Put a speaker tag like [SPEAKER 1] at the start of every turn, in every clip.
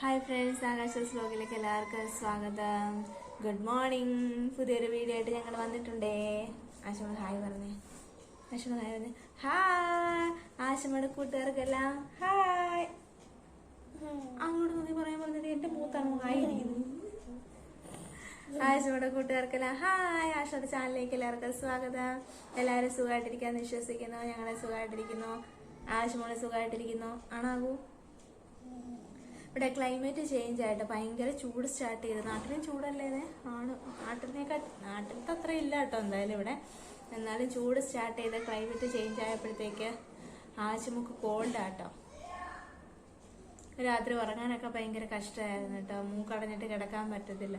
[SPEAKER 1] Hi friends ആകാശസ് വ്ലോഗിലേക്ക് എല്ലാവർക്കും സ്വാഗതം. Good morning പുതിയൊരു വീഡിയോ ആയിട്ട് ഞങ്ങൾ വന്നിട്ടുണ്ടേ. ആശമ ഹായ് പറഞ്ഞേ. ആശമ ഹായ് പറഞ്ഞേ. ഹായ് ആശമയുടെ കൂട്ടുകാർക്കെല്ലാം ഹായ് അങ്ങോട്ട് നോക്കി പറയാൻ പറഞ്ഞിട്ട് എന്റെ മൂത്താണ് ഹായ് ഇരിക്കുന്നു. ആശമയുടെ കൂട്ടുകാർക്കെല്ലാം ഹായ് ആശയുടെ ചാനലിലേക്ക് എല്ലാവർക്കും സ്വാഗതം. എല്ലാവരും സുഖമായിട്ടിരിക്കാന്ന് വിശ്വസിക്കുന്നു. ഞങ്ങളെ സുഖമായിട്ടിരിക്കുന്നു. ആശമോളെ സുഖമായിട്ടിരിക്കുന്നു. ആണാകൂ ഇവിടെ ക്ലൈമറ്റ് ചേഞ്ച് ആയിട്ട് ഭയങ്കര ചൂട് സ്റ്റാർട്ട് ചെയ്ത്. നാട്ടിലും ചൂടല്ലേ ആണ്. നാട്ടിലേക്കാൾ നാട്ടിലത്തെ അത്ര ഇല്ല കേട്ടോ എന്തായാലും ഇവിടെ. എന്നാലും ചൂട് സ്റ്റാർട്ട് ചെയ്ത് ക്ലൈമറ്റ് ചേഞ്ച് ആയപ്പോഴത്തേക്ക് ആശുമുക്ക് കോൾഡ് ആട്ടോ. രാത്രി ഉറങ്ങാനൊക്കെ ഭയങ്കര കഷ്ടമായിരുന്നു കേട്ടോ. മൂക്കടഞ്ഞിട്ട് കിടക്കാൻ പറ്റത്തില്ല.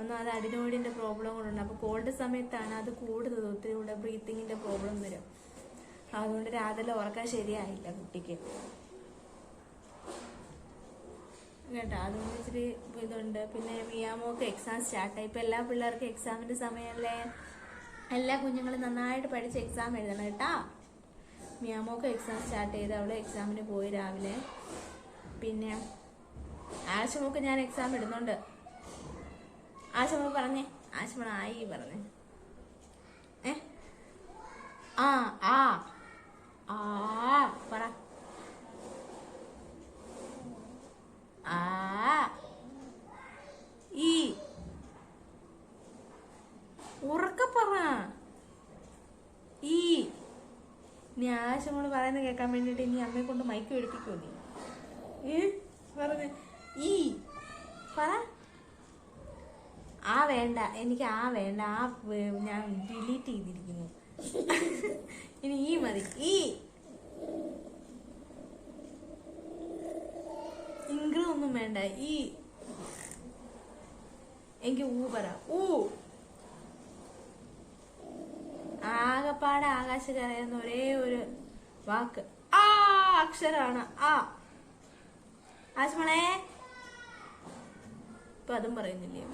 [SPEAKER 1] ഒന്നും അത് അഡിനോയിഡിന്റെ പ്രോബ്ലം കൊണ്ടുണ്ട് അപ്പോൾ കോൾഡ് സമയത്താണ് അത് കൂടുതൽ ഒത്തിരി കൂടെ ബ്രീത്തിങ്ങിന്റെ പ്രോബ്ലം വരും. അതുകൊണ്ട് രാവിലെ ഉറക്കാൻ ശരിയായില്ല കുട്ടിക്ക്. കേട്ടോ. അതുകൊണ്ട് ഇച്ചിരി ഇതുണ്ട്. പിന്നെ മിയാമോക്ക് എക്സാം സ്റ്റാർട്ടായി ഇപ്പം എല്ലാ പിള്ളേർക്കും എക്സാമിന്റെ സമയമല്ലേ? എല്ലാ കുഞ്ഞുങ്ങളും നന്നായിട്ട് പഠിച്ച് എക്സാം എഴുതണം കേട്ടാ. മിയാമോക്ക് എക്സാം സ്റ്റാർട്ട് ചെയ്ത് അവൾ എക്സാമിന് പോയി രാവിലെ. പിന്നെ ആശമോക്ക് ഞാൻ എക്സാം ഇടുന്നുണ്ട്. ആശമോ പറഞ്ഞേ? ആശമോൾ ആയി പറഞ്ഞേ. ഏ? ആ ആ. ആ പറ ആ ഈ ഉറക്കെ പറ ഈ നീ ആശമോൾ പറയുന്നത് കേൾക്കാൻ വേണ്ടിയിട്ട് നീ അമ്മയെ കൊണ്ട് മൈക്ക് എടുപ്പിക്കോ നീ? ഏ? പറഞ്ഞ. ഈ പറ. ആ വേണ്ട എനിക്ക് ആ വേണ്ട ആ ഞാൻ ഡിലീറ്റ് ചെയ്തിരിക്കുന്നു. ഇനി ഈ മതി. ഈ. ഇംഗ്ലീഷ് ഒന്നും വേണ്ട. ഈ. എനിക്ക് ഊ പറ. ഊ. ആകപ്പാടെ ആകാശകരയുന്ന ഒരേ ഒരു വാക്ക്. ആ അക്ഷരാണ് ആ. ആശ്മണേ ഇപ്പൊ അതും പറയുന്നില്ലേ?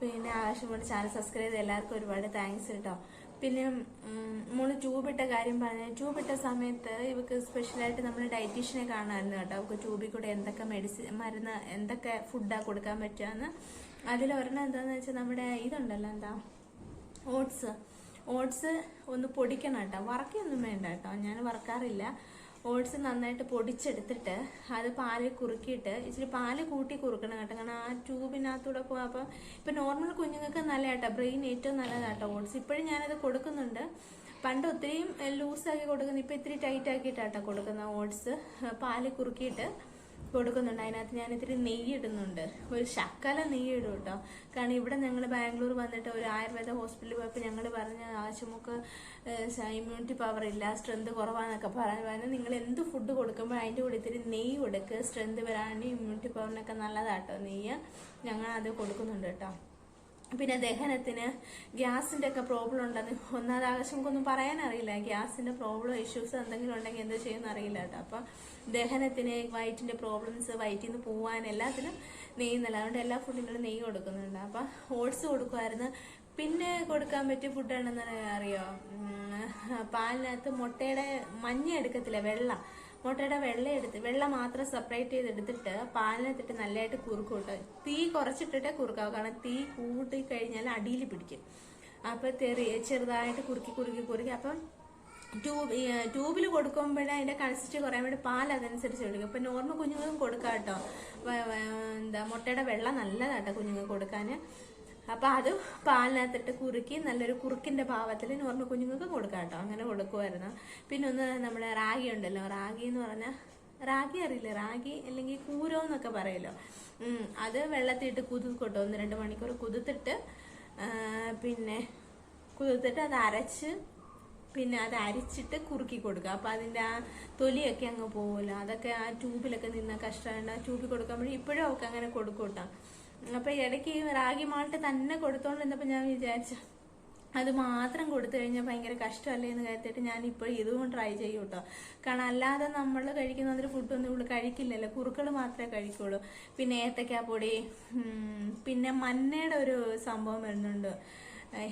[SPEAKER 1] പിന്നെ ആവശ്യമുള്ള ചാനൽ സബ്സ്ക്രൈബ് ചെയ്ത് എല്ലാവർക്കും ഒരുപാട് താങ്ക്സ് കേട്ടോ പിന്നെ മോൾ ട്യൂബിട്ട കാര്യം പറഞ്ഞു. ട്യൂബിട്ട സമയത്ത് ഇവക്ക് സ്പെഷ്യലായിട്ട് നമ്മൾ ഡയറ്റീഷ്യനെ കാണാമായിരുന്നു കേട്ടോ. അവർക്ക് ട്യൂബിൽ കൂടെ എന്തൊക്കെ മെഡിസിൻ മരുന്ന് എന്തൊക്കെ ഫുഡാ കൊടുക്കാൻ പറ്റുക എന്ന് അതിലൊരെണ്ണം എന്താന്ന് വെച്ചാൽ നമ്മുടെ ഇതുണ്ടല്ലോ എന്താ? ഓട്സ്. ഓട്സ് ഒന്ന് പൊടിക്കണം കേട്ടോ. വറക്കൊന്നും വേണ്ട കേട്ടോ. ഞാൻ വറക്കാറില്ല. ഓട്സ് നന്നായിട്ട് പൊടിച്ചെടുത്തിട്ട് അത് പാലിൽ കുറുക്കിയിട്ട് ഇച്ചിരി പാൽ കൂട്ടി കുറുക്കണം കേട്ടോ. കാരണം ആ ട്യൂബിനകത്തൂടെ പോകാം അപ്പം ഇപ്പം നോർമൽ കുഞ്ഞുങ്ങൾക്ക് നല്ല കേട്ടോ. ബ്രെയിൻ ഏറ്റവും നല്ലതാട്ടോ ഓട്സ്. ഇപ്പോഴും ഞാനത് കൊടുക്കുന്നുണ്ട്. പണ്ട് ഒത്തിരിയും ലൂസാക്കി കൊടുക്കുന്നു. ഇപ്പം ഇത്തിരി ടൈറ്റ് ആക്കിയിട്ടാട്ടോ കൊടുക്കുന്ന ഓട്സ്. പാൽ കുറുക്കിയിട്ട് കൊടുക്കുന്നുണ്ട്. അതിനകത്ത് ഞാൻ ഇത്തിരി നെയ്യ് ഇടുന്നുണ്ട്. ഒരു ശക്കല നെയ്യ് ഇടും കേട്ടോ. കാരണം ഇവിടെ ഞങ്ങൾ ബാംഗ്ലൂർ വന്നിട്ട് ഒരു ആയുർവേദ ഹോസ്പിറ്റലിൽ പോയപ്പോൾ ഞങ്ങൾ പറഞ്ഞ ആശുമുക്ക് ഇമ്മ്യൂണിറ്റി പവർ ഇല്ല സ്ട്രെങ്ത് കുറവാന്നൊക്കെ പറഞ്ഞു പറഞ്ഞാൽ നിങ്ങൾ എന്ത് ഫുഡ് കൊടുക്കുമ്പോൾ അതിന്റെ കൂടെ ഇത്തിരി നെയ്യ് കൊടുക്കുക സ്ട്രെങ്ത് വരാനും ഇമ്മ്യൂണിറ്റി പവറിനൊക്കെ നല്ലതാട്ടോ നെയ്യ്. ഞങ്ങൾ അത് കൊടുക്കുന്നുണ്ട് കേട്ടോ. പിന്നെ ദഹനത്തിന് ഗ്യാസിന്റെ ഒക്കെ പ്രോബ്ലം ഉണ്ടെന്ന് ഒന്നാമത് ആകാശമൊന്നും പറയാൻ അറിയില്ല ഗ്യാസിന്റെ പ്രോബ്ലം ഇഷ്യൂസ് എന്തെങ്കിലും ഉണ്ടെങ്കിൽ എന്ത് ചെയ്യുമെന്ന് അറിയില്ല കേട്ടോ. അപ്പൊ ദഹനത്തിന് വയറ്റിന്റെ പ്രോബ്ലംസ് വയറ്റിൽ നിന്ന് പോവാൻ എല്ലാത്തിനും നെയ്യ് നല്ല അതുകൊണ്ട് എല്ലാ ഫുഡിനും നെയ്യ് കൊടുക്കുന്നുണ്ട്. അപ്പൊ ഓട്സ് കൊടുക്കുമായിരുന്നു. പിന്നെ കൊടുക്കാൻ പറ്റിയ ഫുഡാണെന്ന് അറിയോ? പാലിനകത്ത് മുട്ടയുടെ മഞ്ഞ എടുക്കത്തില്ല? വെള്ള. മുട്ടയുടെ വെള്ള എടുത്ത് വെള്ള മാത്രം സെപ്പറേറ്റ് ചെയ്ത് എടുത്തിട്ട് പാലിനകത്തിട്ട് നല്ലതായിട്ട് കുറുക്കും കേട്ടോ തീ കുറച്ചിട്ടിട്ടേ കുറുക്കാവും. കാരണം തീ കൂട്ടി കഴിഞ്ഞാൽ അടിയിൽ പിടിക്കും. അപ്പൊ തെറി ചെറുതായിട്ട് കുറുക്കി കുറുക്കി കുറുക്കി. അപ്പം ട്യൂബ് ട്യൂബിൽ കൊടുക്കുമ്പോഴേ അതിന്റെ കൺസിസ്റ്റ് കുറയാൻ വേണ്ടി പാൽ അതനുസരിച്ച് കൊടുക്കും. ഇപ്പൊ നോർമൽ കുഞ്ഞുങ്ങൾക്കും കൊടുക്കാം കേട്ടോ എന്താ മുട്ടയുടെ വെള്ളം നല്ലതാട്ടോ കുഞ്ഞുങ്ങൾക്ക് കൊടുക്കാൻ അപ്പൊ അത് പാലിനകത്തിട്ട് കുറുക്കി നല്ലൊരു കുറുക്കിന്റെ ഭാവത്തിൽ നോർമൽ കുഞ്ഞുങ്ങൾക്ക് കൊടുക്കാം കേട്ടോ. അങ്ങനെ കൊടുക്കുമായിരുന്നു പിന്നെ ഒന്ന് നമ്മുടെ റാഗി ഉണ്ടല്ലോ. റാഗി എന്ന് പറഞ്ഞാൽ റാഗി അറിയില്ലേ? റാഗി അല്ലെങ്കിൽ കൂരോ എന്നൊക്കെ പറയല്ലോ. ഉം, അത് വെള്ളത്തിയിട്ട് കുതിർക്കട്ടോ ഒന്ന് രണ്ട് മണിക്കൂർ കുതിർത്തിട്ട് പിന്നെ കുതിർത്തിട്ട് അത് അരച്ച് പിന്നെ അത് അരിച്ചിട്ട് കുറുക്കി കൊടുക്കുക. അപ്പൊ അതിന്റെ ആ തൊലിയൊക്കെ അങ്ങ് പോകുമല്ലോ അതൊക്കെ ആ ട്യൂബിലൊക്കെ നിന്ന കഷ്ടമാണ് ട്യൂബിൽ കൊടുക്കാൻ വേണ്ടി ഇപ്പോഴും ഒക്കെ അങ്ങനെ കൊടുക്കും അപ്പൊ ഇടയ്ക്ക് ഈ റാഗി മാൾട്ട് തന്നെ കൊടുത്തോണ്ടിരുന്നപ്പോ ഞാൻ വിചാരിച്ചു അത് മാത്രം കൊടുത്തു കഴിഞ്ഞാൽ ഭയങ്കര കഷ്ടമല്ലേ എന്ന് കരുത്തിട്ട് ഞാൻ ഇപ്പോൾ ഇതും ട്രൈ ചെയ്യും കേട്ടോ കാരണം അല്ലാതെ നമ്മൾ കഴിക്കുന്ന ഒരു ഫുഡൊന്നും ഇവിടെ കഴിക്കില്ലല്ലോ. കുറുക്കൾ മാത്രമേ കഴിക്കുള്ളൂ. പിന്നെ ഏത്തക്കാപ്പൊടി പിന്നെ മഞ്ഞയുടെ ഒരു സംഭവം വരുന്നുണ്ട്.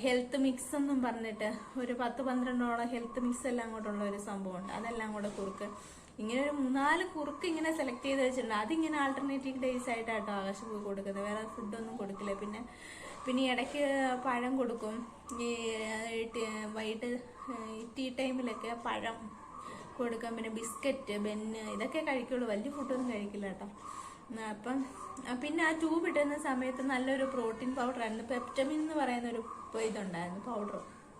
[SPEAKER 1] ഹെൽത്ത് മിക്സ് എന്നും പറഞ്ഞിട്ട് ഒരു പത്ത് പന്ത്രണ്ടോളം ഹെൽത്ത് മിക്സ് എല്ലാം കൂടെ ഉള്ള ഒരു സംഭവമുണ്ട്. അതെല്ലാം കൂടെ കുറുക്ക്. ഇങ്ങനെ ഒരു മൂന്നാൽ കുറുക്ക് ഇങ്ങനെ സെലക്ട് ചെയ്ത് വെച്ചിട്ടുണ്ട്. അതിങ്ങനെ ആൾട്ടർനേറ്റീവ് ഡേയ്സ് ആയിട്ടാട്ടോ ആകാശ പോയി കൊടുക്കുന്നത്. വേറെ ഫുഡൊന്നും കൊടുക്കില്ല. പിന്നെ പിന്നെ ഇടയ്ക്ക് പഴം കൊടുക്കും. ഈ വൈകിട്ട് ടീ ടൈമിലൊക്കെ പഴം കൊടുക്കാം. പിന്നെ ബിസ്ക്കറ്റ് ബെന്ന് ഇതൊക്കെ കഴിക്കുള്ളൂ. വലിയ ഫുഡൊന്നും കഴിക്കില്ല കേട്ടോ. അപ്പം പിന്നെ ആ ട്യൂബ് ഇട്ടുന്ന സമയത്ത് നല്ലൊരു പ്രോട്ടീൻ പൗഡർ ആയിരുന്നു. പെപ്റ്റമിൻ എന്ന് പറയുന്ന ഒരു ഇതുണ്ടായിരുന്നു പൗഡർ